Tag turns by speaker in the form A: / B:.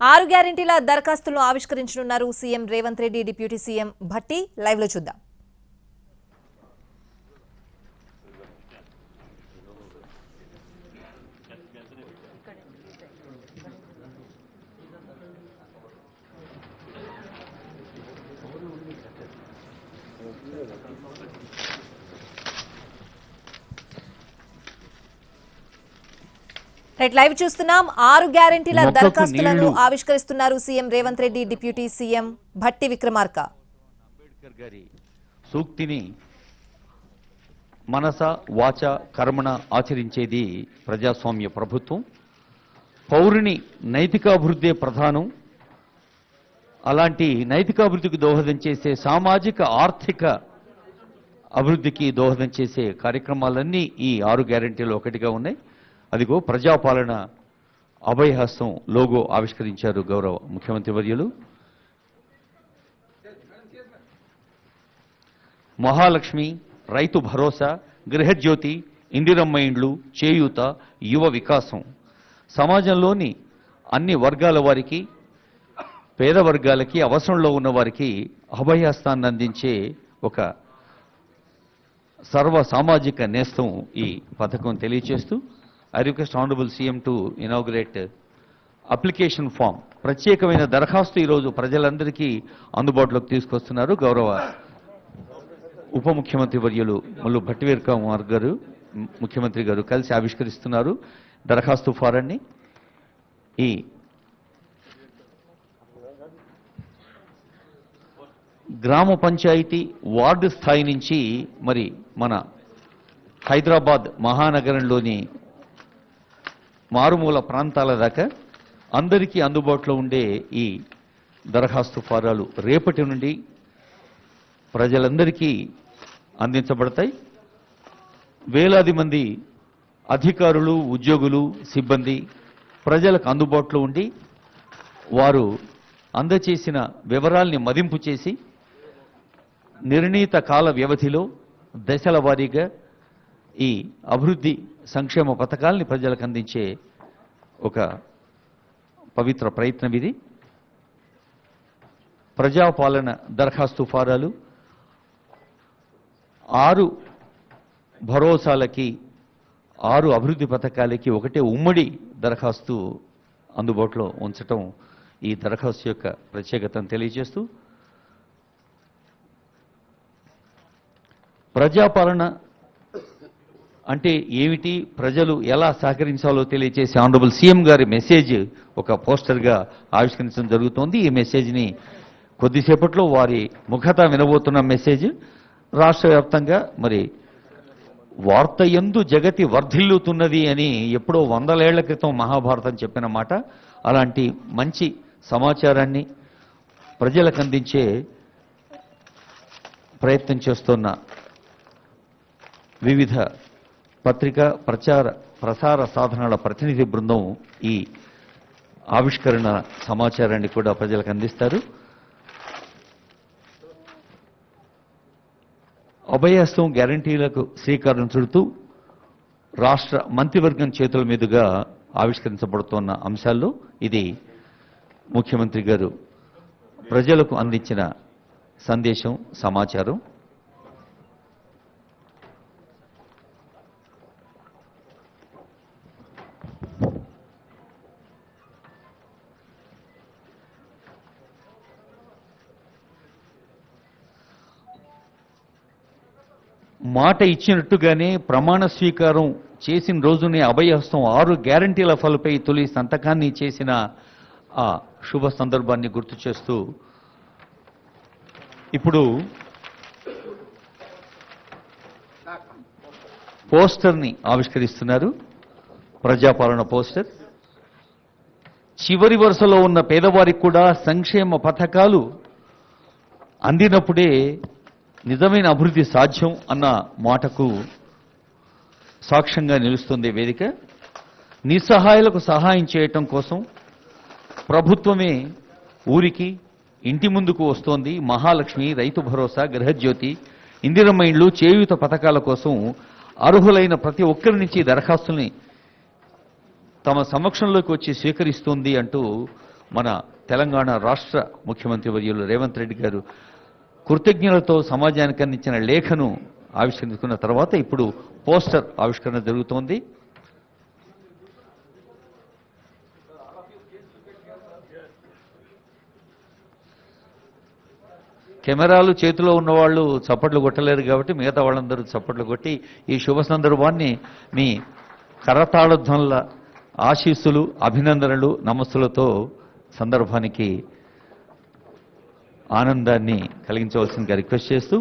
A: ఆరు గ్యారెంటీల దరఖాస్తులను ఆవిష్కరించనున్నారు CM Revanth Reddy deputy CM Bhatti. లైవ్లో చూద్దాం. రైట్ లైవ్ చూస్తున్నాం. ఆరు గ్యారెంటీల దరఖాస్తులను. ఆవిష్కరిస్తున్నారు CM Revanth Reddy deputy CM Bhatti Vikramarka.
B: Ambedkar గారి సూక్తిని మనస వాచ కర్మణ ఆచరించేది ప్రజాస్వామ్య ప్రభుత్వం. పౌరుని నైతికాభివృద్ధే ప్రధానం. అలాంటి నైతికాభివృద్ధికి దోహదం చేసే సామాజిక ఆర్థిక అభివృద్ధికి దోహదం చేసే కార్యక్రమాలన్నీ ఈ ఆరు గ్యారెంటీలు ఒకటిగా ఉన్నాయి. అదిగో ప్రజాపాలన అభయహస్తం లోగో ఆవిష్కరించారు గౌరవ ముఖ్యమంత్రి వర్యులు. మహాలక్ష్మి రైతు భరోసా గృహజ్యోతి ఇందిరమ్మ ఇండ్లు చేయూత యువ వికాసం. సమాజంలోని అన్ని వర్గాల వారికి పేద వర్గాలకి అవసరంలో ఉన్న వారికి అభయహస్తాన్ని అందించే ఒక సర్వ సామాజిక నేస్తం ఈ పథకం తెలియచేస్తూ I request honourable CM to inaugurate application form. ప్రత్యేకమైన దరఖాస్తు ఈరోజు ప్రజలందరికీ అందుబాటులోకి తీసుకొస్తున్నారు. గౌరవ ఉప ముఖ్యమంత్రి వర్యులు ముల్లు భట్టివీర్ కుమార్ గారు ముఖ్యమంత్రి గారు కలిసి ఆవిష్కరిస్తున్నారు. దరఖాస్తు ఫారాన్ని ఈ గ్రామ పంచాయతీ వార్డు స్థాయి నుంచి మరి మన హైదరాబాద్ మహానగరంలోని మారుమూల ప్రాంతాల దాకా అందరికీ అందుబాటులో ఉండే ఈ దరఖాస్తు ఫారాలు రేపటి నుండి ప్రజలందరికీ అందించబడతాయి. వేలాది మంది అధికారులు ఉద్యోగులు సిబ్బంది ప్రజలకు అందుబాటులో ఉండి వారు అందచేసిన వివరాల్ని మదింపు చేసి నిర్ణీత కాల వ్యవధిలో దశల వారీగా ఈ అభివృద్ధి సంక్షేమ పథకాల్ని ప్రజలకు అందించే ఒక పవిత్ర ప్రయత్నం ఇది. ప్రజాపాలన దరఖాస్తు ఫారాలు. ఆరు భరోసాలకి ఆరు అభివృద్ధి పథకాలకి ఒకటే ఉమ్మడి దరఖాస్తు అందుబాటులో ఉంచటం ఈ దరఖాస్తు యొక్క ప్రత్యేకతను తెలియజేస్తూ ప్రజాపాలన అంటే ఏమిటి? ప్రజలు ఎలా సహకరించాలో తెలియజేసే ఆనరబుల్ సీఎం గారి మెసేజ్ ఒక పోస్టర్గా ఆవిష్కరించడం జరుగుతోంది. ఈ మెసేజ్ని కొద్దిసేపట్లో వారి ముఖత వినబోతున్న మెసేజ్. రాష్ట్ర వ్యాప్తంగా మరి వార్త ఎందు జగతి వర్ధిల్లుతున్నది అని ఎప్పుడో వందలేళ్ళ క్రితం మహాభారతం చెప్పిన మాట. అలాంటి మంచి సమాచారాన్ని ప్రజలకు అందించే ప్రయత్నం చేస్తున్న వివిధ పత్రిక ప్రచార ప్రసార సాధనాల ప్రతినిధి బృందం ఈ ఆవిష్కరణ సమాచారాన్ని కూడా ప్రజలకు అందిస్తారు. అభయహస్తం గ్యారంటీలకు శ్రీకారం చుడుతూ రాష్ట్ర మంత్రివర్గం చేతుల మీదుగా ఆవిష్కరించబడుతున్న అంశాల్లో ఇది ముఖ్యమంత్రి గారు ప్రజలకు అందించిన సందేశం సమాచారం. మాట ఇచ్చినట్టుగానే ప్రమాణ స్వీకారం చేసిన రోజునే అభయహస్తం ఆరు గ్యారంటీల ఫలపై తొలి సంతకాన్ని చేసిన ఆ శుభ సందర్భాన్ని గుర్తు చేస్తూ ఇప్పుడు పోస్టర్ని ఆవిష్కరిస్తున్నారు. ప్రజాపాలన పోస్టర్. చివరి వరుసలో ఉన్న పేదవారికి కూడా సంక్షేమ పథకాలు అందినప్పుడే నిజమైన అభివృద్ధి సాధ్యం అన్న మాటకు సాక్ష్యంగా నిలుస్తుంది వేదిక. నిస్సహాయులకు సహాయం చేయటం కోసం ప్రభుత్వమే ఊరికి ఇంటి ముందుకు వస్తోంది. మహాలక్ష్మి రైతు భరోసా గృహజ్యోతి ఇందిరమ్మ ఇండ్లు చేయూత పథకాల కోసం అర్హులైన ప్రతి ఒక్కరి నుంచి దరఖాస్తుల్ని తమ సమక్షంలోకి వచ్చి స్వీకరిస్తోంది అంటూ మన తెలంగాణ రాష్ట్ర ముఖ్యమంత్రి వర్యులు రేవంత్ రెడ్డి గారు కృతజ్ఞులతో సమాజానికి అందించిన లేఖను ఆవిష్కరించుకున్న తర్వాత ఇప్పుడు పోస్టర్ ఆవిష్కరణ జరుగుతోంది. కెమెరాలు చేతిలో ఉన్నవాళ్ళు చప్పట్లు కొట్టలేరు కాబట్టి మిగతా వాళ్ళందరూ చప్పట్లు కొట్టి ఈ శుభ సందర్భాన్ని మీ కరతాళధ్వనుల ఆశీస్సులు అభినందనలు నమస్సులతో సందర్భానికి ఆనందాన్ని కలిగించవలసిందిగా రిక్వెస్ట్ చేస్తూ